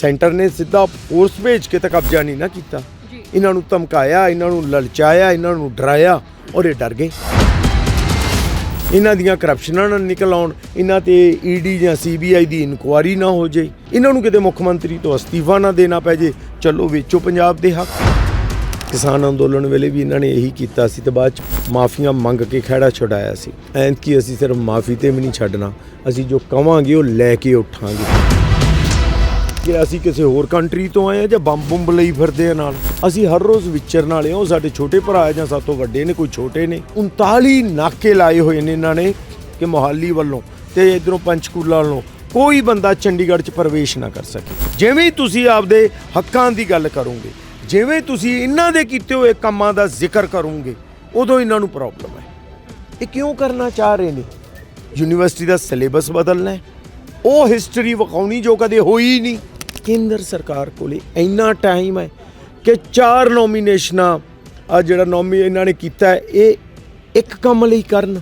Centre ਨੇ ਸਿੱਧਾ force ਭੇਜ ਕੇ ਤਾਂ ਕਬਜ਼ਾ ਨਹੀਂ ਨਾ ਕੀਤਾ। ਇਹਨਾਂ ਨੂੰ ਧਮਕਾਇਆ ਇਹਨਾਂ ਨੂੰ ਲਲਚਾਇਆ ਇਹਨਾਂ ਨੂੰ ਡਰਾਇਆ ਔਰ ਇਹ ਡਰ ਗਏ। ਇਹਨਾਂ ਦੀਆਂ ਕਰਪਸ਼ਨਾਂ ਨਾ ਨਿਕਲ ਆਉਣ ਇਹਨਾਂ ਤੇ ਈਡੀ ਜਾਂ ਸੀਬੀਆਈ ਦੀ ਇਨਕੁਆਰੀ ਨਾ ਹੋ ਜੇ। ਇਹਨਾਂ ਨੂੰ ਕਿਤੇ ਮੁੱਖ ਮੰਤਰੀ ਤੋਂ ਅਸਤੀਫਾ ਨਾ ਦੇਣਾ ਪੈ ਜੇ ਚਲੋ ਵੇਚੋ ਪੰਜਾਬ ਦੇ ਹੱਕ। ਕਿਸਾਨ ਅੰਦੋਲਨ ਵੇਲੇ ਵੀ ਇਹਨਾਂ ਨੇ ਇਹੀ ਕੀਤਾ ਸੀ ਤੇ ਬਾਅਦ ਚ ਮਾਫੀਆਂ ਮੰਗ ਕੇ ਖਹਿੜਾ ਛੁਡਾਇਆ ਸੀ। ਐਂ ਕਿ ਅਸੀਂ ਸਿਰਫ ਮਾਫੀ ਤੇ ਵੀ ਨਹੀਂ ਛੱਡਣਾ ਅਸੀਂ ਜੋ ਕਵਾਂਗੇ ਉਹ ਲੈ ਕੇ ਉਠਾਂਗੇ। ਕਿ ਅਸੀਂ ਕਿਸੇ ਹੋਰ ਕੰਟਰੀ ਤੋਂ ਆਏ ਆ ਜਾਂ ਬੰਬ ਬੰਬ ਲਈ ਫਿਰਦੇ ਆ ਨਾਲ। ਅਸੀਂ ਹਰ ਰੋਜ਼ ਵਿਚਰਨ ਵਾਲੇ ਆ ਉਹ ਸਾਡੇ ਛੋਟੇ ਭਰਾ ਆ ਜਾਂ ਸਾਤੋਂ ਵੱਡੇ ਨੇ, ਕੋਈ ਛੋਟੇ ਨੇ। 39 ਨਾਕੇ ਲਾਏ ਹੋਏ ਨੇ ਇਹਨਾਂ ਨੇ ਕਿ ਮੋਹਾਲੀ ਵੱਲੋਂ ਤੇ ਇਧਰੋਂ ਪੰਚਕੂਲਾ ਵੱਲੋਂ। ਕੋਈ ਬੰਦਾ ਚੰਡੀਗੜ੍ਹ 'ਚ ਪ੍ਰਵੇਸ਼ ਨਾ ਕਰ ਸਕੇ। ਜਿਵੇਂ ਤੁਸੀਂ ਆਪਦੇ ਹੱਕਾਂ ਦੀ ਗੱਲ ਕਰੋਗੇ, ਜਿਵੇਂ ਤੁਸੀਂ ਇਹਨਾਂ ਦੇ ਕੀਤੇ ਹੋਏ ਕੰਮਾਂ ਦਾ ਜ਼ਿਕਰ ਕਰੋਗੇ, ਉਦੋਂ ਇਹਨਾਂ ਨੂੰ ਪ੍ਰੋਬਲਮ ਹੈ। ਇਹ ਕਿਉਂ ਕਰਨਾ ਚਾਹ ਰਹੇ ਨੇ? ਯੂਨੀਵਰਸਿਟੀ ਦਾ ਸਿਲੇਬਸ ਬਦਲਣਾ ਹੈ। ਉਹ ਹਿਸਟਰੀ ਵਿਖਾਉਣੀ ਜੋ ਕਦੇ ਹੋਈ ਨਹੀਂ। ਕੇਂਦਰ ਸਰਕਾਰ ਕੋਲੇ ਇੰਨਾ ਟਾਈਮ ਹੈ ਕਿ ਚਾਰ ਨੋਮੀਨੇਸ਼ਨਾਂ ਆ ਜਿਹੜਾ ਨੋਮੀ ਇਹਨਾਂ ਨੇ ਕੀਤਾ ਹੈ, ਇਹ ਇੱਕ ਕੰਮ ਲਈ ਕਰਨ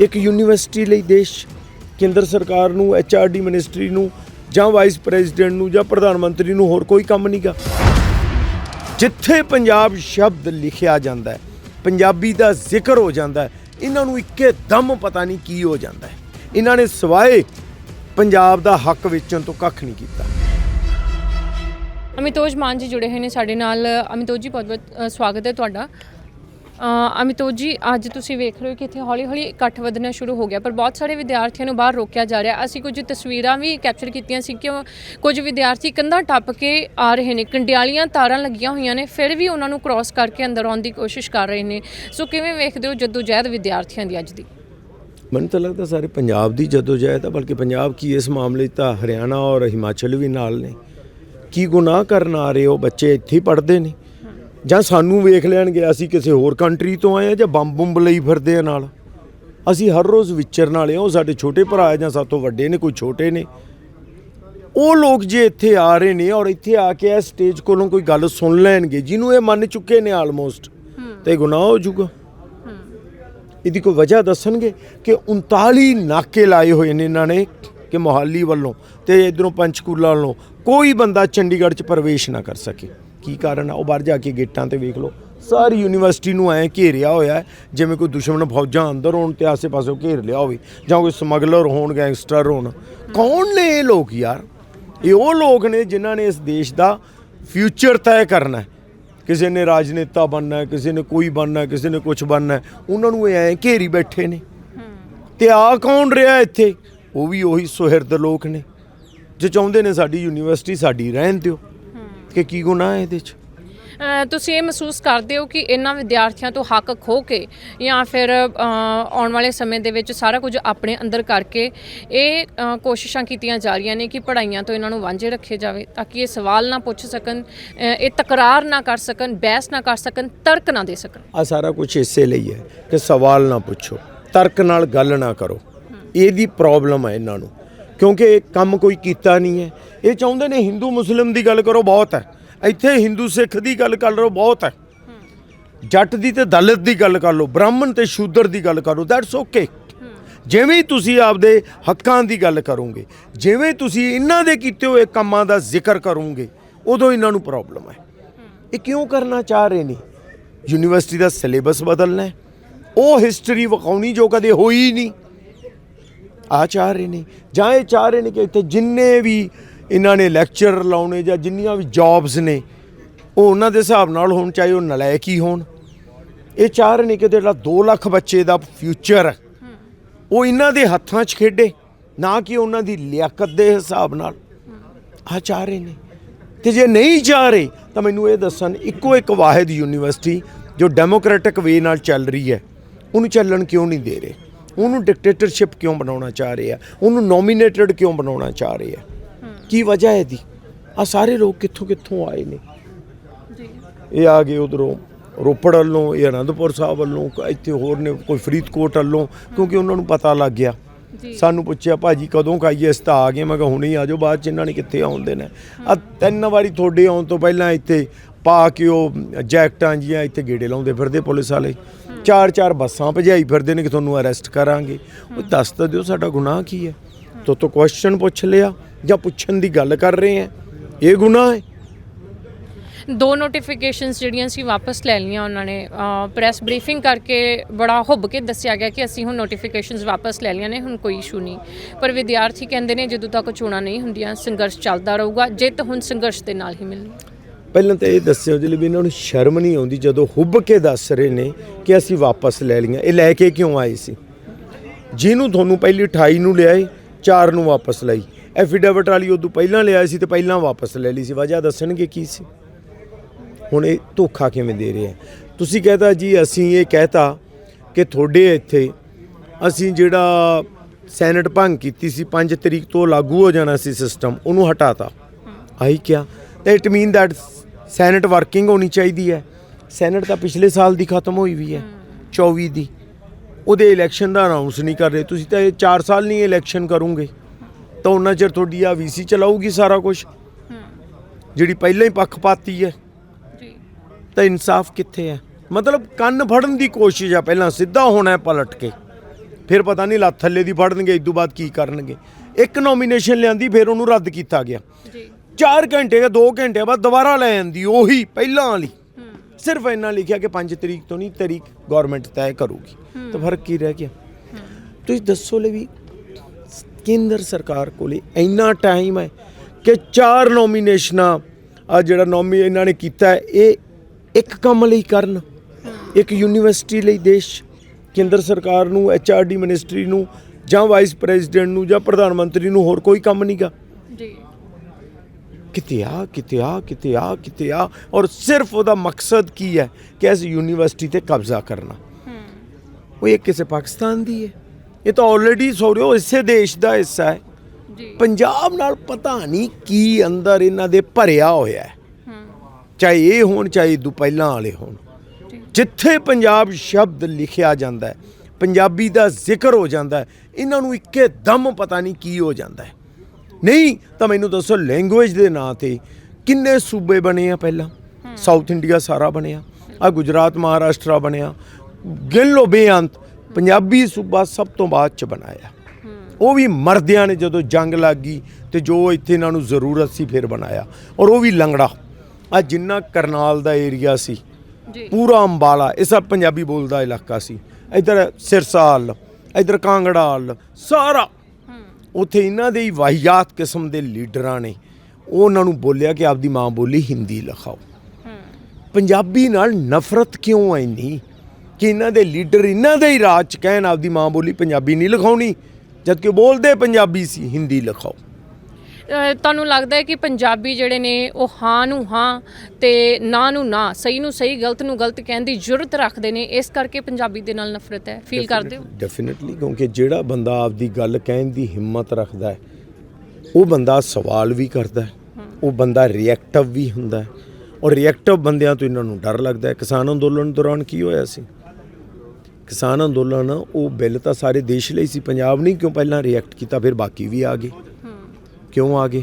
ਇੱਕ ਯੂਨੀਵਰਸਿਟੀ ਲਈ ਦੇਸ਼। ਕੇਂਦਰ ਸਰਕਾਰ ਨੂੰ ਐਚਆਰਡੀ ਮਿਨਿਸਟਰੀ ਨੂੰ ਜਾਂ ਵਾਈਸ ਪ੍ਰੈਜ਼ੀਡੈਂਟ ਨੂੰ ਜਾਂ ਪ੍ਰਧਾਨ ਮੰਤਰੀ ਨੂੰ ਹੋਰ ਕੋਈ ਕੰਮ ਨਹੀਂਗਾ। ਜਿੱਥੇ ਪੰਜਾਬ ਸ਼ਬਦ ਲਿਖਿਆ ਜਾਂਦਾ ਹੈ ਪੰਜਾਬੀ ਦਾ ਜ਼ਿਕਰ ਹੋ ਜਾਂਦਾ ਹੈ ਇਹਨਾਂ ਨੂੰ ਇੱਕੇ ਦਮ ਪਤਾ ਨਹੀਂ ਕੀ ਹੋ ਜਾਂਦਾ ਹੈ। ਇਹਨਾਂ ਨੇ ਸਵਾਏ ਪੰਜਾਬ ਦਾ ਹੱਕ ਵੇਚਣ ਤੋਂ ਕੱਖ ਨਹੀਂ ਕੀਤਾ। ਅਮਿਤੋਜ ਮਾਨ ਜੀ ਜੁੜੇ ਹੋਏ ਨੇ ਸਾਡੇ ਨਾਲ। ਅਮਿਤੋਜ ਜੀ, ਬਹੁਤ ਬਹੁਤ ਸਵਾਗਤ ਹੈ ਤੁਹਾਡਾ। ਅਮਿਤੋਜ ਜੀ, ਅੱਜ ਤੁਸੀਂ ਵੇਖ ਰਹੇ ਹੋ ਕਿ ਇੱਥੇ ਹੌਲੀ ਹੌਲੀ ਇਕੱਠ ਵਧਣਾ ਸ਼ੁਰੂ ਹੋ ਗਿਆ, ਪਰ ਬਹੁਤ ਸਾਰੇ ਵਿਦਿਆਰਥੀਆਂ ਨੂੰ ਬਾਹਰ ਰੋਕਿਆ ਜਾ ਰਿਹਾ। ਅਸੀਂ ਕੁਝ ਤਸਵੀਰਾਂ ਵੀ ਕੈਪਚਰ ਕੀਤੀਆਂ ਸੀ ਕਿ ਕੁਝ ਵਿਦਿਆਰਥੀ ਕੰਧਾਂ ਟੱਪ ਕੇ ਆ ਰਹੇ ਨੇ, ਕੰਡਿਆਲੀਆਂ ਤਾਰਾਂ ਲੱਗੀਆਂ ਹੋਈਆਂ ਨੇ, ਫਿਰ ਵੀ ਉਹਨਾਂ ਨੂੰ ਕ੍ਰਾਸ ਕਰਕੇ ਅੰਦਰ ਆਉਣ ਦੀ ਕੋਸ਼ਿਸ਼ ਕਰ ਰਹੇ ਨੇ। ਸੋ ਕਿਵੇਂ ਵੇਖਦੇ ਹੋ ਜਦੋਜਹਿਦ ਵਿਦਿਆਰਥੀਆਂ ਦੀ ਅੱਜ ਦੀ? ਮੈਨੂੰ ਤਾਂ ਲੱਗਦਾ ਸਾਰੇ ਪੰਜਾਬ ਦੀ ਜਦੋਜਹਿਦ ਹੈ ਬਲਕਿ ਪੰਜਾਬ ਕੀ ਇਸ ਮਾਮਲੇ 'ਚ ਤਾਂ ਹਰਿਆਣਾ ਔਰ ਹਿਮਾਚਲ ਵੀ ਨਾਲ ਨੇ। ਕੀ ਗੁਨਾਹ ਕਰਨ ਆ ਰਹੇ ਹੋ? ਬੱਚੇ ਇੱਥੇ ਹੀ ਪੜ੍ਹਦੇ ਨੇ। ਜਾਂ ਸਾਨੂੰ ਵੇਖ ਲੈਣਗੇ ਅਸੀਂ ਕਿਸੇ ਹੋਰ ਕੰਟਰੀ ਤੋਂ ਆਏ ਆ ਜਾਂ ਬੰਬ ਬੰਬ ਲਈ ਫਿਰਦੇ ਆ ਨਾਲ। ਅਸੀਂ ਹਰ ਰੋਜ਼ ਵਿਚਰਨ ਵਾਲੇ ਆ ਉਹ ਸਾਡੇ ਛੋਟੇ ਭਰਾ ਆ ਜਾਂ ਸਾਤੋਂ ਵੱਡੇ ਨੇ ਕੋਈ ਛੋਟੇ ਨੇ। ਉਹ ਲੋਕ ਜੇ ਇੱਥੇ ਆ ਰਹੇ ਨੇ ਔਰ ਇੱਥੇ ਆ ਕੇ ਇਸ ਸਟੇਜ ਕੋਲੋਂ ਕੋਈ ਗੱਲ ਸੁਣ ਲੈਣਗੇ ਜਿਹਨੂੰ ਇਹ ਮੰਨ ਚੁੱਕੇ ਨੇ ਆਲਮੋਸਟ ਤੇ ਗੁਨਾਹ ਹੋ ਜਾਊਗਾ। ਇਹਦੀ ਕੋਈ ਵਜ੍ਹਾ ਦੱਸਣਗੇ ਕਿ 39 ਨਾਕੇ ਲਾਏ ਹੋਏ ਨੇ ਇਹਨਾਂ ਨੇ। ਕਿ ਮੋਹਾਲੀ ਵੱਲੋਂ ਤੇ ਇਧਰੋਂ ਪੰਚਕੂਲਾ ਵੱਲੋਂ ਕੋਈ ਬੰਦਾ ਚੰਡੀਗੜ੍ਹ 'ਚ ਪ੍ਰਵੇਸ਼ ਨਾ ਕਰ ਸਕੇ। ਕੀ ਕਾਰਨ ਆ? ਉਹ ਬਾਹਰ ਜਾ ਕੇ ਗੇਟਾਂ ਤੇ ਵੇਖ ਲਓ। ਸਾਰੀ ਯੂਨੀਵਰਸਿਟੀ ਨੂੰ ਐ ਘੇਰਿਆ ਹੋਇਆ ਹੈ ਜਿਵੇਂ ਕੋਈ ਦੁਸ਼ਮਣ ਫੌਜਾਂ ਅੰਦਰ ਹੋਣ ਤੇ ਆਸੇ-ਪਾਸੇ ਘੇਰ ਲਿਆ ਹੋਵੇ ਜਾਂ ਕੋਈ ਸਮਗਲਰ ਹੋਣ ਗੈਂਗਸਟਰ ਹੋਣ। ਕੌਣ ਨੇ ਇਹ ਲੋਕ ਯਾਰ? ਇਹ ਉਹ ਲੋਕ ਨੇ ਜਿਨ੍ਹਾਂ ਨੇ ਇਸ ਦੇਸ਼ ਦਾ ਫਿਊਚਰ ਤੈਅ ਕਰਨਾ ਹੈ। ਕਿਸੇ ਨੇ ਰਾਜਨੇਤਾ ਬਣਨਾ ਹੈ ਕਿਸੇ ਨੇ ਕੋਈ ਬਣਨਾ ਹੈ ਕਿਸੇ ਨੇ ਕੁਝ ਬਣਨਾ ਹੈ। ਉਹਨਾਂ ਨੂੰ ਇਹ ਐ ਘੇਰੀ ਬੈਠੇ ਨੇ। ਤੇ ਆ ਕੌਣ ਰਿਹਾ ਇੱਥੇ? ਉਹ ਵੀ ਉਹੀ ਸੁਹਿਰਦ ਲੋਕ ਨੇ ਜੋ ਚਾਹੁੰਦੇ ਨੇ ਸਾਡੀ ਯੂਨੀਵਰਸਿਟੀ ਸਾਡੀ ਰਹਿਣ ਦਿਓ ਕਿ ਕੀ ਗੁਨਾਹ ਹੈ ਇਹਦੇ 'ਚ? ਤੁਸੀਂ ਇਹ ਮਹਿਸੂਸ ਕਰਦੇ ਹੋ ਕਿ ਇਹਨਾਂ ਵਿਦਿਆਰਥੀਆਂ ਤੋਂ ਹੱਕ ਖੋ ਕੇ ਜਾਂ ਫਿਰ ਆਉਣ ਵਾਲੇ ਸਮੇਂ ਦੇ ਵਿੱਚ ਸਾਰਾ ਕੁਝ ਆਪਣੇ ਅੰਦਰ ਕਰਕੇ ਇਹ ਕੋਸ਼ਿਸ਼ਾਂ ਕੀਤੀਆਂ ਜਾ ਰਹੀਆਂ ਨੇ ਕਿ ਪੜ੍ਹਾਈਆਂ ਤੋਂ ਇਹਨਾਂ ਨੂੰ ਵਾਂਝੇ ਰੱਖੇ ਜਾਵੇ ਤਾਂ ਕਿ ਇਹ ਸਵਾਲ ਨਾ ਪੁੱਛ ਸਕਣ ਇਹ ਤਕਰਾਰ ਨਾ ਕਰ ਸਕਣ ਬਹਿਸ ਨਾ ਕਰ ਸਕਣ ਤਰਕ ਨਾ ਦੇ ਸਕਣ। ਆ ਸਾਰਾ ਕੁਝ ਇਸੇ ਲਈ ਹੈ ਕਿ ਸਵਾਲ ਨਾ ਪੁੱਛੋ ਤਰਕ ਨਾਲ ਗੱਲ ਨਾ ਕਰੋ। ਇਹਦੀ ਪ੍ਰੋਬਲਮ ਹੈ ਇਹਨਾਂ ਨੂੰ। ਕਿਉਂਕਿ ਇਹ ਕੰਮ ਕੋਈ ਕੀਤਾ ਨਹੀਂ ਹੈ। ਇਹ ਚਾਹੁੰਦੇ ਨੇ ਹਿੰਦੂ ਮੁਸਲਿਮ ਦੀ ਗੱਲ ਕਰੋ, ਬਹੁਤ ਹੈ। ਇੱਥੇ ਹਿੰਦੂ ਸਿੱਖ ਦੀ ਗੱਲ ਕਰ ਲਓ, ਬਹੁਤ ਹੈ। ਜੱਟ ਦੀ ਤੇ ਦਲਿਤ ਦੀ ਗੱਲ ਕਰ ਲਓ, ਬ੍ਰਾਹਮਣ ਤੇ ਸ਼ੂਦਰ ਦੀ ਗੱਲ ਕਰੋ ਦੈਟਸ ਓਕੇ ਜਿਵੇਂ ਤੁਸੀਂ ਆਪਦੇ ਹੱਕਾਂ ਦੀ ਗੱਲ ਕਰੋਗੇ, ਜਿਵੇਂ ਤੁਸੀਂ ਇਹਨਾਂ ਦੇ ਕੀਤੇ ਹੋਏ ਕੰਮਾਂ ਦਾ ਜ਼ਿਕਰ ਕਰੋਗੇ, ਉਦੋਂ ਇਹਨਾਂ ਨੂੰ ਪ੍ਰੋਬਲਮ ਹੈ। ਇਹ ਕਿਉਂ ਕਰਨਾ ਚਾਹ ਰਹੇ ਨੇ? ਯੂਨੀਵਰਸਿਟੀ ਦਾ ਸਿਲੇਬਸ ਬਦਲਣਾ ਹੈ। ਉਹ ਹਿਸਟਰੀ ਵਿਖਾਉਣੀ ਜੋ ਕਦੇ ਹੋਈ ਨਹੀਂ। ਆ ਚਾਹ ਰਹੇ ਨੇ। ਜਾਂ ਇਹ ਚਾਹ ਰਹੇ ਨੇ ਕਿ ਇੱਥੇ ਜਿੰਨੇ ਵੀ ਇਹਨਾਂ ਨੇ ਲੈਕਚਰ ਲਾਉਣੇ ਜਾਂ ਜਿੰਨੀਆਂ ਵੀ ਜੌਬਸ ਨੇ, ਉਹ ਉਹਨਾਂ ਦੇ ਹਿਸਾਬ ਨਾਲ ਹੋਣ, ਚਾਹੇ ਉਹ ਨਲਾਇਕ ਹੀ ਹੋਣ। ਇਹ ਚਾਹ ਰਹੇ ਨੇ ਕਿ ਜਿਹੜਾ 2 ਲੱਖ ਬੱਚੇ ਦਾ ਫਿਊਚਰ ਉਹ ਇਹਨਾਂ ਦੇ ਹੱਥਾਂ 'ਚ ਖੇਡੇ, ਨਾ ਕਿ ਉਹਨਾਂ ਦੀ ਲਿਆਕਤ ਦੇ ਹਿਸਾਬ ਨਾਲ। ਆ ਚਾਹ ਰਹੇ ਨੇ। ਤੇ ਜੇ ਨਹੀਂ ਚਾਹ ਰਹੇ, ਤਾਂ ਮੈਨੂੰ ਇਹ ਦੱਸਣ, ਇੱਕੋ ਇੱਕ ਵਾਹਿਦ ਯੂਨੀਵਰਸਿਟੀ ਜੋ ਡੈਮੋਕ੍ਰੈਟਿਕ ਵੇ ਨਾਲ ਚੱਲ ਰਹੀ ਹੈ, ਉਹਨੂੰ ਚੱਲਣ ਕਿਉਂ ਨਹੀਂ ਦੇ ਰਹੇ? ਉਹਨੂੰ ਡਿਕਟੇਟਰਸ਼ਿਪ ਕਿਉਂ ਬਣਾਉਣਾ ਚਾਹ ਰਹੇ ਆ? ਉਹਨੂੰ ਨੋਮੀਨੇਟਡ ਕਿਉਂ ਬਣਾਉਣਾ ਚਾਹ ਰਹੇ ਆ? ਕੀ ਵਜ੍ਹਾ ਹੈ ਇਹਦੀ? ਆ ਸਾਰੇ ਲੋਕ ਕਿੱਥੋਂ ਕਿੱਥੋਂ ਆਏ ਨੇ? ਜੀ। ਇਹ ਆ ਗਏ ਉਧਰੋਂ ਰੋਪੜ ਵੱਲੋਂ ਇਹ ਅਨੰਦਪੁਰ ਸਾਹਿਬ ਵੱਲੋਂ ਇੱਥੇ ਹੋਰ ਨੇ ਕੋਈ ਫਰੀਦਕੋਟ ਵੱਲੋਂ ਕਿਉਂਕਿ ਉਹਨਾਂ ਨੂੰ ਪਤਾ ਲੱਗ ਗਿਆ। ਸਾਨੂੰ ਪੁੱਛਿਆ ਭਾਜੀ ਕਦੋਂ ਕਾਈਏ ਇਸ ਤਾਂ ਆ ਗਏ। ਮੈਂ ਕਿਹਾ ਹੁਣੇ ਹੀ ਆ ਜਾਓ ਬਾਅਦ ਚ ਇਹਨਾਂ ਨੇ ਕਿੱਥੇ ਆਉਂਦੇ ਨੇ? ਆ ਤਿੰਨ ਵਾਰੀ ਤੁਹਾਡੇ ਆਉਣ ਤੋਂ ਪਹਿਲਾਂ ਇੱਥੇ ਪਾ ਕੇ ਉਹ ਜੈਕਟਾਂ ਜੀਆਂ ਇੱਥੇ ਗੇੜੇ ਲਾਉਂਦੇ ਫਿਰਦੇ ਪੁਲਿਸ ਵਾਲੇ। ਚਾਰ ਚਾਰ ਬੱਸਾਂ ਭਜਾਈ ਫਿਰਦੇ ਨੇ ਕਿ ਤੁਹਾਨੂੰ ਅਰੈਸਟ ਕਰਾਂਗੇ। ਉਹ ਦੱਸ ਤਾਂ ਦਿਓ ਸਾਡਾ ਗੁਨਾਹ ਕੀ ਹੈ? ਤੋ ਤੋਂ ਕੁਐਸਚਨ ਪੁੱਛ ਲਿਆ ਜਾਂ ਪੁੱਛਣ ਦੀ ਗੱਲ ਕਰ ਰਹੇ ਆ ਇਹ ਗੁਨਾਹ ਹੈ? ਦੋ ਨੋਟੀਫਿਕੇਸ਼ਨਸ ਜਿਹੜੀਆਂ ਸੀ ਵਾਪਸ ਲੈ ਲਈਆਂ ਉਹਨਾਂ ਨੇ। ਪ੍ਰੈਸ ਬਰੀਫਿੰਗ ਕਰਕੇ ਬੜਾ ਹੁੱਬ ਕੇ ਦੱਸਿਆ ਗਿਆ ਕਿ ਅਸੀਂ ਹੁਣ ਨੋਟੀਫਿਕੇਸ਼ਨਸ ਵਾਪਸ ਲੈ ਲਈਆਂ ਨੇ ਹੁਣ ਕੋਈ ਇਸ਼ੂ ਨਹੀਂ। ਪਰ ਵਿਦਿਆਰਥੀ ਕਹਿੰਦੇ ਨੇ ਜਦੋਂ ਤੱਕ ਚੋਣਾਂ ਨਹੀਂ ਹੁੰਦੀਆਂ ਸੰਘਰਸ਼ ਚੱਲਦਾ ਰਹੂਗਾ ਜਿੱਤ ਹੁਣ ਸੰਘਰਸ਼ ਦੇ ਨਾਲ ਹੀ ਮਿਲਣੀ। ਪਹਿਲਾਂ ਤਾਂ ਇਹ ਦੱਸਿਓ ਜੀ ਵੀ ਇਹਨਾਂ ਨੂੰ ਸ਼ਰਮ ਨਹੀਂ ਆਉਂਦੀ ਜਦੋਂ ਹੁੱਬ ਕੇ ਦੱਸ ਰਹੇ ਨੇ ਕਿ ਅਸੀਂ ਵਾਪਸ ਲੈ ਲਈਆਂ। ਇਹ ਲੈ ਕੇ ਕਿਉਂ ਆਏ ਸੀ? ਜਿਹਨੂੰ ਤੁਹਾਨੂੰ ਪਹਿਲੀ 28 ਨੂੰ ਲਿਆਏ 4 ਨੂੰ ਵਾਪਸ ਲਈ। ਐਫੀਡੇਵਿਟ ਵਾਲੀ ਉਦੋਂ ਪਹਿਲਾਂ ਲਿਆਏ ਸੀ ਤੇ ਪਹਿਲਾਂ ਵਾਪਸ ਲੈ ਲਈ ਸੀ। ਵਜ੍ਹਾ ਦੱਸਣਗੇ ਕੀ ਸੀ? ਹੁਣ ਇਹ ਧੋਖਾ ਕਿਵੇਂ ਦੇ ਰਹੇ ਆ? ਤੁਸੀਂ ਕਹਤਾ ਜੀ, ਅਸੀਂ ਇਹ ਕਹਿਤਾ ਕਿ ਤੁਹਾਡੇ ਇੱਥੇ ਅਸੀਂ ਜਿਹੜਾ ਸੈਨੇਟ ਭੰਗ ਕੀਤੀ ਸੀ 5 ਤਰੀਕ ਤੋਂ ਲਾਗੂ ਹੋ ਜਾਣਾ ਸੀ ਸਿਸਟਮ ਉਹਨੂੰ ਹਟਾਤਾ। ਆਈ ਕਿਹਾ। ਤਾਂ it mean that senate working ਹੋਣੀ ਚਾਹੀਦੀ ਹੈ। ਸੈਨੇਟ ਤਾਂ ਪਿਛਲੇ ਸਾਲ ਦੀ ਖਤਮ ਹੋਈ ਵੀ ਹੈ 24 ਦੀ। ਉਹਦੇ ਇਲੈਕਸ਼ਨ ਦਾ ਅਨਾਉਂਸ ਨਹੀਂ ਕਰ ਰਹੇ। ਤੁਸੀਂ ਤਾਂ ਇਹ 4 ਸਾਲ ਨਹੀਂ ਇਲੈਕਸ਼ਨ ਕਰੋਗੇ। ਤਾਂ ਉਹਨਾਂ ਚਿਰ ਤੁਹਾਡੀ ਆ ਵੀਸੀ ਚਲਾਊਗੀ ਸਾਰਾ ਕੁਝ ਜਿਹੜੀ ਪਹਿਲਾਂ ਹੀ ਪੱਖਪਾਤੀ ਹੈ। ਜੀ। ਤਾਂ ਇਨਸਾਫ ਕਿੱਥੇ ਹੈ? ਮਤਲਬ ਕੰਨ ਫੜਨ ਦੀ ਕੋਸ਼ਿਸ਼ ਆ। ਪਹਿਲਾਂ ਸਿੱਧਾ ਹੋਣਾ ਹੈ ਪਲਟ ਕੇ। ਫਿਰ ਪਤਾ ਨਹੀਂ ਲੱਤ ਥੱਲੇ ਦੀ ਫੜਨਗੇ ਇਸ ਤੋਂ ਬਾਅਦ ਕੀ ਕਰਨਗੇ। ਇੱਕ ਨੋਮੀਨੇਸ਼ਨ ਲਿਆਂਦੀ ਫਿਰ ਉਹਨੂੰ ਰੱਦ ਕੀਤਾ ਗਿਆ। ਜੀ। 4 ਘੰਟੇ ਜਾਂ 2 ਘੰਟੇ ਬਾਅਦ ਦੁਬਾਰਾ ਲੈ ਆਂਦੀ ਉਹੀ ਪਹਿਲਾਂ ਵਾਲੀ। ਸਿਰਫ ਇੰਨਾ ਲਿਖਿਆ ਕਿ 5 ਤਰੀਕ ਤੋਂ ਨਹੀਂ ਤਰੀਕ ਗਵਰਨਮੈਂਟ ਤੈਅ ਕਰੂਗੀ। ਤਾਂ ਫ਼ਰਕ ਕੀ ਰਹਿ ਗਿਆ? ਤੁਸੀਂ ਦੱਸੋ ਲੈ ਵੀ ਕੇਂਦਰ ਸਰਕਾਰ ਕੋਲੇ ਇੰਨਾ ਟਾਈਮ ਹੈ ਕਿ ਚਾਰ ਨੋਮੀਨੇਸ਼ਨਾਂ ਆ ਜਿਹੜਾ ਨੋਮੀ ਇਹਨਾਂ ਨੇ ਕੀਤਾ ਇਹ ਇੱਕ ਕੰਮ ਲਈ ਕਰਨ। ਇੱਕ ਯੂਨੀਵਰਸਿਟੀ ਲਈ ਦੇਸ਼ ਕੇਂਦਰ ਸਰਕਾਰ ਨੂੰ ਐਚਆਰਡੀ ਮਿਨਿਸਟਰੀ ਨੂੰ ਜਾਂ ਵਾਈਸ ਪ੍ਰੈਜ਼ੀਡੈਂਟ ਨੂੰ ਜਾਂ ਪ੍ਰਧਾਨ ਮੰਤਰੀ ਨੂੰ ਹੋਰ ਕੋਈ ਕੰਮ ਨਹੀਂਗਾ ਜੀ। ਕਿਤੇ ਆ ਕਿਤੇ ਆ ਕਿਤੇ ਆ ਕਿਤੇ ਆ। ਔਰ ਸਿਰਫ ਉਹਦਾ ਮਕਸਦ ਕੀ ਹੈ ਕਿ ਇਸ ਯੂਨੀਵਰਸਿਟੀ ਤੇ ਕਬਜ਼ਾ ਕਰਨਾ। ਉਹ ਇਹ ਕਿਸੇ ਪਾਕਿਸਤਾਨ ਦੀ ਹੈ। ਇਹ ਤਾਂ ਆਲਰੇਡੀ ਸੋਰਿਓ ਇਸੇ ਦੇਸ਼ ਦਾ ਹਿੱਸਾ ਹੈ। ਜੀ। ਪੰਜਾਬ ਨਾਲ ਪਤਾ ਨਹੀਂ ਕੀ ਅੰਦਰ ਇਹਨਾਂ ਦੇ ਭਰਿਆ ਹੋਇਆ ਹੈ। ਹੂੰ ਚਾਹੇ ਇਹ ਹੋਣ ਚਾਹੇ ਦੂ ਪਹਿਲਾਂ ਵਾਲੇ ਹੋਣ। ਜਿੱਥੇ ਪੰਜਾਬ ਸ਼ਬਦ ਲਿਖਿਆ ਜਾਂਦਾ ਹੈ ਪੰਜਾਬੀ ਦਾ ਜ਼ਿਕਰ ਹੋ ਜਾਂਦਾ ਹੈ ਇਹਨਾਂ ਨੂੰ ਇੱਕੇ ਦਮ ਪਤਾ ਨਹੀਂ ਕੀ ਹੋ ਜਾਂਦਾ ਹੈ। ਨਹੀਂ ਤਾਂ ਮੈਨੂੰ ਦੱਸੋ ਲੈਂਗੁਏਜ ਦੇ ਨਾਂ ਤੇ ਕਿੰਨੇ ਸੂਬੇ ਬਣੇ ਆ ਪਹਿਲਾਂ? ਸਾਊਥ ਇੰਡੀਆ ਸਾਰਾ ਬਣਿਆ ਆ ਗੁਜਰਾਤ ਮਹਾਰਾਸ਼ਟਰ ਬਣਿਆ। ਗਿਣ ਲੋ ਬੇਅੰਤ ਪੰਜਾਬੀ ਸੂਬਾ ਸਭ ਤੋਂ ਬਾਅਦ ਚ ਬਣਾਇਆ। ਉਹ ਵੀ ਮਰਦਿਆਂ ਨੇ ਜਦੋਂ ਜੰਗ ਲੱਗ ਗਈ ਤੇ ਜੋ ਇੱਥੇ ਇਹਨਾਂ ਨੂੰ ਜ਼ਰੂਰਤ ਸੀ ਫਿਰ ਬਣਾਇਆ। ਔਰ ਉਹ ਵੀ ਲੰਗੜਾ। ਆ ਜਿੰਨਾ ਕਰਨਾਲ ਦਾ ਏਰੀਆ ਸੀ ਜੀ। ਪੂਰਾ ਅੰਬਾਲਾ ਇਹ ਸਭ ਪੰਜਾਬੀ ਬੋਲਦਾ ਇਲਾਕਾ ਸੀ। ਇਧਰ ਸਿਰਸਾਲ ਇਧਰ ਕਾਂਗੜਾਲ ਸਾਰਾ ਉੱਥੇ ਇਹਨਾਂ ਦੇ ਹੀ ਵਾਹਿਯਾਤ ਕਿਸਮ ਦੇ ਲੀਡਰਾਂ ਨੇ, ਉਹ ਉਹਨਾਂ ਨੂੰ ਬੋਲਿਆ ਕਿ ਆਪਦੀ ਮਾਂ ਬੋਲੀ ਹਿੰਦੀ ਲਿਖਾਓ। ਪੰਜਾਬੀ ਨਾਲ ਨਫ਼ਰਤ ਕਿਉਂ ਐ ਇੰਨੀ ਕਿ ਇਹਨਾਂ ਦੇ ਲੀਡਰ ਇਹਨਾਂ ਦੇ ਹੀ ਰਾਜ ਚ ਕਹਿਣ ਆਪਦੀ ਮਾਂ ਬੋਲੀ ਪੰਜਾਬੀ ਨਹੀਂ ਲਿਖਾਉਣੀ, ਜਦਕਿ ਬੋਲਦੇ ਪੰਜਾਬੀ ਸੀ, ਹਿੰਦੀ ਲਿਖਾਓ। ਤੁਹਾਨੂੰ ਲੱਗਦਾ ਹੈ ਕਿ ਪੰਜਾਬੀ ਜਿਹੜੇ ਨੇ ਉਹ ਹਾਂ ਨੂੰ ਹਾਂ ਤੇ ਨਾ ਨੂੰ ਨਾ ਸਹੀ ਨੂੰ ਸਹੀ ਗਲਤ ਨੂੰ ਗਲਤ ਕਹਿਣ ਦੀ ਜੁਰਤ ਰੱਖਦੇ ਨੇ ਇਸ ਕਰਕੇ ਪੰਜਾਬੀ ਦੇ ਨਾਲ ਨਫ਼ਰਤ ਹੈ। ਫੀਲ ਕਰਦੇ ਹੋ? ਡੈਫੀਨਿਟਲੀ ਕਿਉਂਕਿ ਜਿਹੜਾ ਬੰਦਾ ਆਪਦੀ ਗੱਲ ਕਹਿਣ ਦੀ ਹਿੰਮਤ ਰੱਖਦਾ ਹੈ ਉਹ ਬੰਦਾ ਸਵਾਲ ਵੀ ਕਰਦਾ ਹੈ ਉਹ ਬੰਦਾ ਰਿਐਕਟਿਵ ਵੀ ਹੁੰਦਾ ਹੈ ਔਰ ਰਿਐਕਟਿਵ ਬੰਦਿਆਂ ਤੋਂ ਇਹਨਾਂ ਨੂੰ ਡਰ ਲੱਗਦਾ ਹੈ। ਕਿਸਾਨ ਅੰਦੋਲਨ ਦੌਰਾਨ ਕੀ ਹੋਇਆ ਸੀ? ਕਿਸਾਨ ਅੰਦੋਲਨ ਉਹ ਬਿੱਲ ਤਾਂ ਸਾਰੇ ਦੇਸ਼ ਲਈ ਸੀ ਪੰਜਾਬ ਨਹੀਂ ਕਿਉਂ ਪਹਿਲਾਂ ਰਿਐਕਟ ਕੀਤਾ ਫਿਰ ਬਾਕੀ ਵੀ ਆ ਗਏ। ਕਿਉਂ ਆ ਗਏ?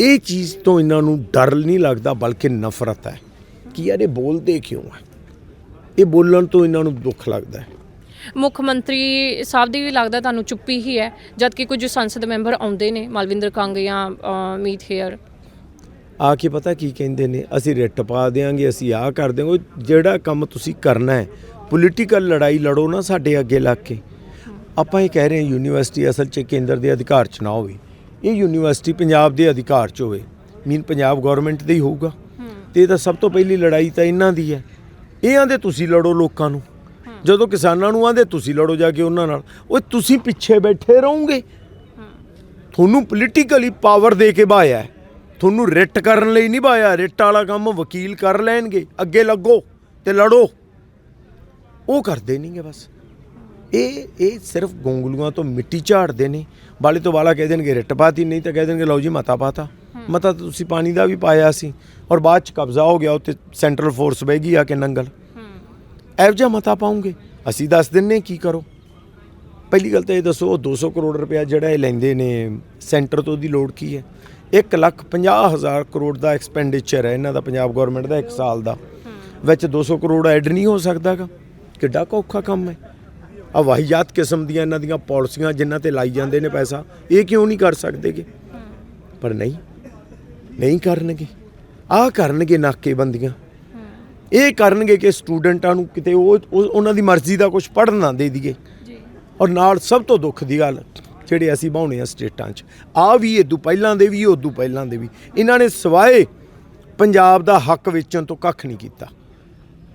ਇਹ ਚੀਜ਼ ਤੋਂ ਇਹਨਾਂ ਨੂੰ ਡਰ ਨਹੀਂ ਲੱਗਦਾ ਬਲਕਿ ਨਫ਼ਰਤ ਹੈ ਕਿ ਯਾਰ ਇਹ ਬੋਲਦੇ ਕਿਉਂ ਹੈ ਇਹ ਬੋਲਣ ਤੋਂ ਇਹਨਾਂ ਨੂੰ ਦੁੱਖ ਲੱਗਦਾ ਹੈ। ਮੁੱਖ ਮੰਤਰੀ ਸਾਹਿਬ ਦੀ ਵੀ ਲੱਗਦਾ ਤੁਹਾਨੂੰ ਚੁੱਪੀ ਹੀ ਹੈ ਜਦ ਕਿ ਕੁਝ ਸੰਸਦ ਮੈਂਬਰ ਆਉਂਦੇ ਨੇ ਮਾਲਵਿੰਦਰ ਕੰਗ ਜਾਂ ਮੀਤ ਹੇਅਰ। ਆ ਕੇ ਪਤਾ ਕੀ ਕਹਿੰਦੇ ਨੇ? ਅਸੀਂ ਰਿਟ ਪਾ ਦੇਾਂਗੇ ਅਸੀਂ ਆਹ ਕਰ ਦੇਾਂਗੇ ਜਿਹੜਾ ਕੰਮ ਤੁਸੀਂ ਕਰਨਾ ਹੈ ਪੋਲੀਟੀਕਲ ਲੜਾਈ ਲੜੋ ਨਾ ਸਾਡੇ ਅੱਗੇ ਲੱਗ ਕੇ। ਆਪਾਂ ਇਹ ਕਹਿ ਰਹੇ ਹਾਂ ਯੂਨੀਵਰਸਿਟੀ ਅਸਲ 'ਚ ਕੇਂਦਰ ਦੇ ਅਧਿਕਾਰ 'ਚ ਨਾ ਹੋਵੇ। ਇਹ ਯੂਨੀਵਰਸਿਟੀ ਪੰਜਾਬ ਦੇ ਅਧਿਕਾਰ 'ਚ ਹੋਵੇ। ਮੀਨ ਪੰਜਾਬ ਗਵਰਨਮੈਂਟ ਦੇ ਹੀ ਹੋਊਗਾ। ਤੇ ਇਹ ਤਾਂ ਸਭ ਤੋਂ ਪਹਿਲੀ ਲੜਾਈ ਤਾਂ ਇਹਨਾਂ ਦੀ ਹੈ। ਇਹ ਆਂਦੇ ਤੁਸੀਂ ਲੜੋ ਲੋਕਾਂ ਨੂੰ। ਜਦੋਂ ਕਿਸਾਨਾਂ ਨੂੰ ਆਂਦੇ ਤੁਸੀਂ ਲੜੋ ਜਾ ਕੇ ਉਹਨਾਂ ਨਾਲ। ਉਹ ਤੁਸੀਂ ਪਿੱਛੇ ਬੈਠੇ ਰਹੋਗੇ। ਤੁਹਾਨੂੰ ਪੋਲੀਟੀਕਲੀ ਪਾਵਰ ਦੇ ਕੇ ਬਾਇਆ ਤੁਹਾਨੂੰ ਰਿਟ ਕਰਨ ਲਈ ਨਹੀਂ ਬਾਇਆ ਰਿਟ ਵਾਲਾ ਕੰਮ ਵਕੀਲ ਕਰ ਲੈਣਗੇ। ਅੱਗੇ ਲੱਗੋ ਤੇ ਲੜੋ। ਉਹ ਕਰਦੇ ਨਹੀਂਗੇ ਬਸ। ਇਹ ਇਹ ਸਿਰਫ ਗੋਂਗਲੂਆਂ ਤੋਂ ਮਿੱਟੀ ਝਾੜਦੇ ਨੇ। ਬਾਲੇ ਤੋਂ ਬਾਲਾ ਕਹਿ ਦੇਣਗੇ ਰਿਟ ਪਾਤੀ ਨਹੀਂ ਤਾਂ ਕਹਿ ਦੇਣਗੇ ਲਓ ਜੀ ਮਤਾ ਪਾਤਾ। ਮਤਾ ਤੁਸੀਂ ਪਾਣੀ ਦਾ ਵੀ ਪਾਇਆ ਸੀ ਔਰ ਬਾਅਦ ਚ ਕਬਜ਼ਾ ਹੋ ਗਿਆ ਉੱਤੇ ਸੈਂਟਰਲ ਫੋਰਸ ਬਹਿ ਗਈ ਆ ਕੇ ਨੰਗਲ। ਇਹੋ ਜਿਹਾ ਮਤਾ ਪਾਉਂਗੇ। ਅਸੀਂ ਦੱਸ ਦਿੰਨੇ ਕੀ ਕਰੋ? ਪਹਿਲੀ ਗੱਲ ਤਾਂ ਇਹ ਦੱਸੋ ਉਹ 200 ਕਰੋੜ ਰੁਪਇਆ ਜਿਹੜਾ ਇਹ ਲੈਂਦੇ ਨੇ ਸੈਂਟਰ ਤੋਂ ਦੀ ਲੋੜ ਕੀ ਹੈ? 1 ਲੱਖ 50 ਹਜ਼ਾਰ ਕਰੋੜ ਦਾ ਐਕਸਪੈਂਡੀਚਰ ਹੈ ਇਹਨਾਂ ਦਾ ਪੰਜਾਬ ਗਵਰਨਮੈਂਟ ਦਾ 1 ਸਾਲ ਦਾ। ਵਿੱਚ 200 ਕਰੋੜ ਐਡ ਨਹੀਂ ਹੋ ਸਕਦਾਗਾ। ਕਿੱਡਾ ਔਖਾ ਕੰਮ ਹੈ। ਆ ਵਾਹੀਆਤ ਕਿਸਮ ਦੀਆਂ ਇਹਨਾਂ ਦੀਆਂ ਪਾਲਿਸੀਆਂ ਜਿਨ੍ਹਾਂ ਤੇ ਲਾਈ ਜਾਂਦੇ ਨੇ ਪੈਸਾ ਇਹ ਕਿਉਂ ਨਹੀਂ ਕਰ ਸਕਦੇਗੇ? ਪਰ ਨਹੀਂ ਨਹੀਂ ਕਰਨਗੇ। ਆਹ ਕਰਨਗੇ ਨਾਕੇਬੰਦੀਆਂ। ਇਹ ਕਰਨਗੇ ਕਿ ਸਟੂਡੈਂਟਾਂ ਨੂੰ ਕਿਤੇ ਉਹ ਉਹ- ਉਹਨਾਂ ਦੀ ਮਰਜ਼ੀ ਦਾ ਕੁਝ ਪੜ੍ਹਨ ਨਾ ਦੇ ਦਈਏ। ਜੀ। ਔਰ ਨਾਲ ਸਭ ਤੋਂ ਦੁੱਖ ਦੀ ਗੱਲ ਜਿਹੜੇ ਅਸੀਂ ਬਾਉਣੇ ਆ ਸਟੇਟਾਂ 'ਚ ਆ ਵੀ ਇਦੋਂ ਪਹਿਲਾਂ ਦੇ ਵੀ ਉਦੋਂ ਪਹਿਲਾਂ ਦੇ ਵੀ ਇਹਨਾਂ ਨੇ ਸਵਾਏ ਪੰਜਾਬ ਦਾ ਹੱਕ ਵੇਚਣ ਤੋਂ ਕੱਖ ਨਹੀਂ ਕੀਤਾ।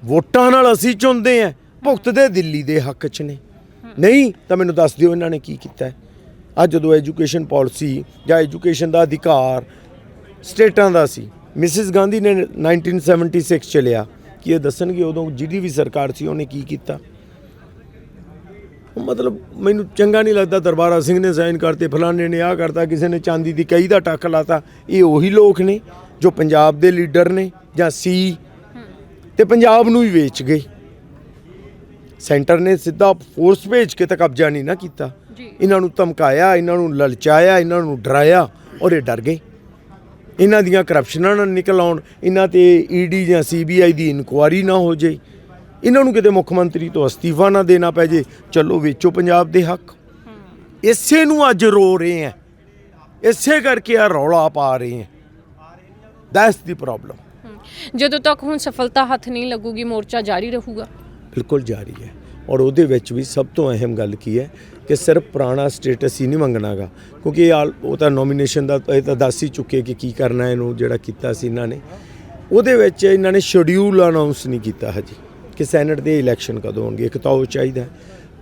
ਵੋਟਾਂ ਨਾਲ ਅਸੀਂ ਚੁਣਦੇ ਆ ਭੁਗਤਦੇ ਦਿੱਲੀ ਦੇ ਹੱਕ 'ਚ ਨੇ। ਨਹੀਂ, ਤਾਂ ਮੈਨੂੰ ਦੱਸ ਦਿਓ ਇਹਨਾਂ ਨੇ ਕੀ ਕੀਤਾ ਅੱਜ ਜਦੋਂ ਐਜੂਕੇਸ਼ਨ ਪਾਲਿਸੀ ਜਾਂ ਐਜੂਕੇਸ਼ਨ ਦਾ ਅਧਿਕਾਰ ਸਟੇਟਾਂ ਦਾ ਸੀ, ਮਿਸਿਸ ਗਾਂਧੀ ਨੇ 1976 ਚ ਲਿਆ ਕਿ ਇਹ ਦੱਸਣਗੇ ਉਦੋਂ ਜਿਹੜੀ ਵੀ ਸਰਕਾਰ ਸੀ ਉਹਨੇ ਕੀ ਕੀਤਾ? ਮਤਲਬ ਮੈਨੂੰ ਚੰਗਾ ਨਹੀਂ ਲੱਗਦਾ ਦਰਬਾਰਾ ਸਿੰਘ ਨੇ ਸਾਈਨ ਕਰਤੇ, ਫਲਾਣੇ ਨੇ ਆਹ ਕਰਤਾ, ਕਿਸੇ ਨੇ ਚਾਂਦੀ ਦੀ ਕਈ ਦਾ ਟੱਕ ਲਾਤਾ। ਇਹ ਉਹੀ ਲੋਕ ਨੇ ਜੋ ਪੰਜਾਬ ਦੇ ਲੀਡਰ ਨੇ ਜਾਂ ਸੀ, ਤੇ ਪੰਜਾਬ ਨੂੰ ਹੀ ਵੇਚ ਗਏ। ਸੈਂਟਰ ਨੇ ਸਿੱਧਾ ਫੋਰਸ ਭੇਜ ਕੇ ਤਾਂ ਕਬਜ਼ਾ ਨਹੀਂ ਨਾ ਕੀਤਾ। ਇਹਨਾਂ ਨੂੰ ਧਮਕਾਇਆ ਇਹਨਾਂ ਨੂੰ ਲਲਚਾਇਆ ਇਹਨਾਂ ਨੂੰ ਡਰਾਇਆ ਔਰ ਇਹ ਡਰ ਗਏ। ਇਹਨਾਂ ਦੀਆਂ ਕਰਪਸ਼ਨਾਂ ਨਾ ਨਿਕਲ ਆਉਣ ਇਹਨਾਂ ਤੇ ਈਡੀ ਜਾਂ ਸੀਬੀਆਈ ਦੀ ਇਨਕੁਆਰੀ ਨਾ ਹੋ ਜੇ। ਇਹਨਾਂ ਨੂੰ ਕਿਤੇ ਮੁੱਖ ਮੰਤਰੀ ਤੋਂ ਅਸਤੀਫਾ ਨਾ ਦੇਣਾ ਪੈ ਜੇ। ਚਲੋ ਵੇਚੋ ਪੰਜਾਬ ਦੇ ਹੱਕ। ਇਸੇ ਨੂੰ ਅੱਜ ਰੋ ਰਹੇ ਆ ਇਸੇ ਕਰਕੇ ਆ ਰੌਲਾ ਪਾ ਰਹੇ ਆ ਦੈਟਸ ਦੀ ਪ੍ਰੋਬਲਮ ਜਦੋਂ ਤੱਕ ਹੁਣ ਸਫਲਤਾ ਹੱਥ ਨਹੀਂ ਲੱਗੂਗੀ ਮੋਰਚਾ ਜਾਰੀ ਰਹੂਗਾ। ਬਿਲਕੁਲ ਜਾਰੀ ਹੈ। ਔਰ ਉਹਦੇ ਵਿੱਚ ਵੀ ਸਭ ਤੋਂ ਅਹਿਮ ਗੱਲ ਕੀ ਹੈ ਕਿ ਸਿਰਫ ਪੁਰਾਣਾ ਸਟੇਟਸ ਹੀ ਨਹੀਂ ਮੰਗਣਾਗਾ ਕਿਉਂਕਿ ਇਹ ਆਲ- ਉਹ ਤਾਂ ਨੋਮੀਨੇਸ਼ਨ ਦਾ ਇਹ ਤਾਂ ਦੱਸ ਹੀ ਚੁੱਕੇ ਕਿ ਕੀ ਕਰਨਾ ਹੈ ਇਹਨੂੰ ਜਿਹੜਾ ਕੀਤਾ ਸੀ ਇਹਨਾਂ ਨੇ। ਉਹਦੇ ਵਿੱਚ ਇਹਨਾਂ ਨੇ ਸ਼ਡਿਊਲ ਅਨਾਉਂਸ ਨਹੀਂ ਕੀਤਾ ਹਜੇ ਕਿ ਸੈਨੇਟ ਦੇ ਇਲੈਕਸ਼ਨ ਕਦੋਂ ਹੋਣਗੇ ਇੱਕ ਤਾਂ ਉਹ ਚਾਹੀਦਾ ਹੈ।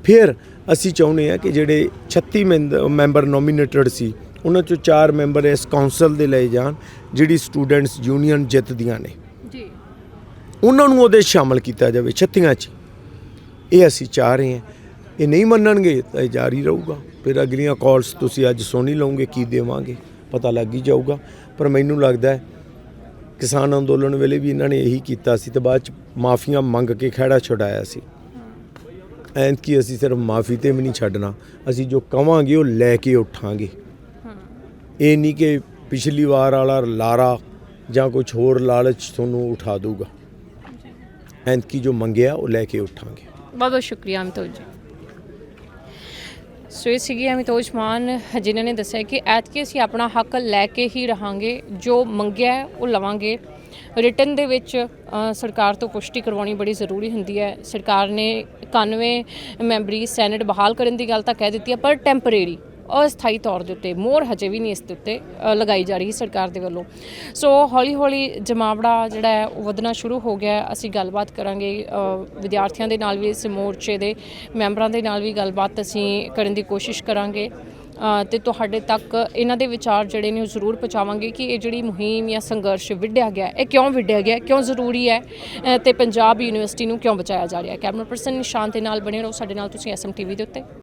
ਫਿਰ ਅਸੀਂ ਚਾਹੁੰਦੇ ਹਾਂ ਕਿ ਜਿਹੜੇ 36 ਮੈਂਦ- ਮੈਂਬਰ ਨੋਮੀਨੇਟਡ ਸੀ ਉਹਨਾਂ ਚੋਂ 4 ਮੈਂਬਰ ਇਸ ਕਾਉਂਸਲ ਦੇ ਲਏ ਜਾਣ ਜਿਹੜੀ ਸਟੂਡੈਂਟਸ ਯੂਨੀਅਨ ਜਿੱਤਦੀਆਂ ਨੇ। ਜੀ। ਉਹਨਾਂ ਨੂੰ ਉਹਦੇ 'ਚ ਸ਼ਾਮਲ ਕੀਤਾ ਜਾਵੇ 36 ਚ। ਇਹ ਅਸੀਂ ਚਾਹ ਰਹੇ ਹਾਂ। ਇਹ ਨਹੀਂ ਮੰਨਣਗੇ, ਤਾਂ ਇਹ ਜਾਰੀ ਰਹੂਗਾ। ਫਿਰ ਅਗਲੀਆਂ ਕਾਲਸ ਤੁਸੀਂ ਅੱਜ ਸੁਣ ਹੀ ਲਓਗੇ, ਕੀ ਦੇਵਾਂਗੇ, ਪਤਾ ਲੱਗ ਹੀ ਜਾਊਗਾ। ਪਰ ਮੈਨੂੰ ਲੱਗਦਾ ਹੈ, ਕਿਸਾਨ ਅੰਦੋਲਨ ਵੇਲੇ ਵੀ ਇਹਨਾਂ ਨੇ ਇਹੀ ਕੀਤਾ ਸੀ ਤੇ ਬਾਅਦ ਚ ਮਾਫੀਆਂ ਮੰਗ ਕੇ ਖਹਿੜਾ ਛੁਡਾਇਆ ਸੀ। ਐਂਦ ਕੀ ਅਸੀਂ ਸਿਰਫ ਮਾਫੀ ਤੇ ਵੀ ਨਹੀਂ ਛੱਡਣਾ। ਅਸੀਂ ਜੋ ਕਵਾਂਗੇ, ਉਹ ਲੈ ਕੇ ਉਠਾਂਗੇ। ਇਹ ਨਹੀਂ ਕਿ ਪਿਛਲੀ ਵਾਰ ਵਾਲਾ ਲਾਰਾ ਜਾਂ ਕੁਝ ਹੋਰ ਲਾਲਚ ਤੁਹਾਨੂੰ ਉਠਾ ਦੂਗਾ ਐਂਦ ਕੀ ਜੋ ਮੰਗਿਆ, ਉਹ ਲੈ ਕੇ ਉਠਾਂਗੇ। ਬਹੁਤ ਬਹੁਤ ਸ਼ੁਕਰੀਆ ਅਮਿਤੋਜ ਜੀ। ਸੋ ਇਹ ਸੀਗੀ ਅਮਿਤੋਜ ਮਾਨ, ਜਿਨ੍ਹਾਂ ਨੇ ਦੱਸਿਆ ਕਿ ਐਤਕੀ ਅਸੀਂ ਆਪਣਾ ਹੱਕ ਲੈ ਕੇ ਹੀ ਰਹਾਂਗੇ, ਜੋ ਮੰਗਿਆ ਉਹ ਲਵਾਂਗੇ। ਰਿਟਨ ਦੇ ਵਿੱਚ ਸਰਕਾਰ ਤੋਂ ਪੁਸ਼ਟੀ ਕਰਵਾਉਣੀ ਬੜੀ ਜ਼ਰੂਰੀ ਹੁੰਦੀ ਹੈ। ਸਰਕਾਰ ਨੇ 91 ਮੈਂਬਰੀ ਸੈਨੇਟ ਬਹਾਲ ਕਰਨ ਦੀ ਗੱਲ ਤਾਂ ਕਹਿ ਦਿੱਤੀ ਹੈ, ਪਰ ਟੈਂਪਰੇਰੀ ਅਸਥਾਈ ਤੌਰ ਦੇ ਉੱਤੇ ਮੋਹਰ ਹਜੇ ਵੀ ਨਹੀਂ ਇਸ ਦੇ ਉੱਤੇ ਲਗਾਈ ਜਾ ਰਹੀ ਸਰਕਾਰ ਦੇ ਵੱਲੋਂ। ਸੋ ਹੌਲੀ ਹੌਲੀ ਜਮਾਵੜਾ ਜਿਹੜਾ ਹੈ ਉਹ ਵਧਣਾ ਸ਼ੁਰੂ ਹੋ ਗਿਆ ਅਸੀਂ ਗੱਲਬਾਤ ਕਰਾਂਗੇ ਵਿਦਿਆਰਥੀਆਂ ਦੇ ਨਾਲ ਵੀ ਇਸ ਮੋਰਚੇ ਦੇ ਮੈਂਬਰਾਂ ਦੇ ਨਾਲ ਵੀ ਗੱਲਬਾਤ ਅਸੀਂ ਕਰਨ ਦੀ ਕੋਸ਼ਿਸ਼ ਕਰਾਂਗੇ। ਅ, ਤੇ ਤੁਹਾਡੇ ਤੱਕ ਇਹਨਾਂ ਦੇ ਵਿਚਾਰ ਜਿਹੜੇ ਨੇ ਉਹ ਜ਼ਰੂਰ ਪਹੁੰਚਾਵਾਂਗੇ ਕਿ ਇਹ ਜਿਹੜੀ ਮੁਹਿੰਮ ਜਾਂ ਸੰਘਰਸ਼ ਵਿੱਢਿਆ ਗਿਆ ਇਹ ਕਿਉਂ ਵਿੱਢਿਆ ਗਿਆ ਕਿਉਂ ਜ਼ਰੂਰੀ ਹੈ ਅ, ਤੇ ਪੰਜਾਬ ਯੂਨੀਵਰਸਿਟੀ ਨੂੰ ਕਿਉਂ ਬਚਾਇਆ ਜਾ ਰਿਹਾ ਹੈ? ਕੈਮਰਾ ਪਰਸਨ ਨਿਸ਼ਾਨ ਦੇ ਨਾਲ ਬਣੇ ਰਹੋ। ਸਾਡੇ ਨਾਲ ਤੁਸੀਂ ਐਸਐਮ ਟੀਵੀ ਦੇ ਉੱਤੇ।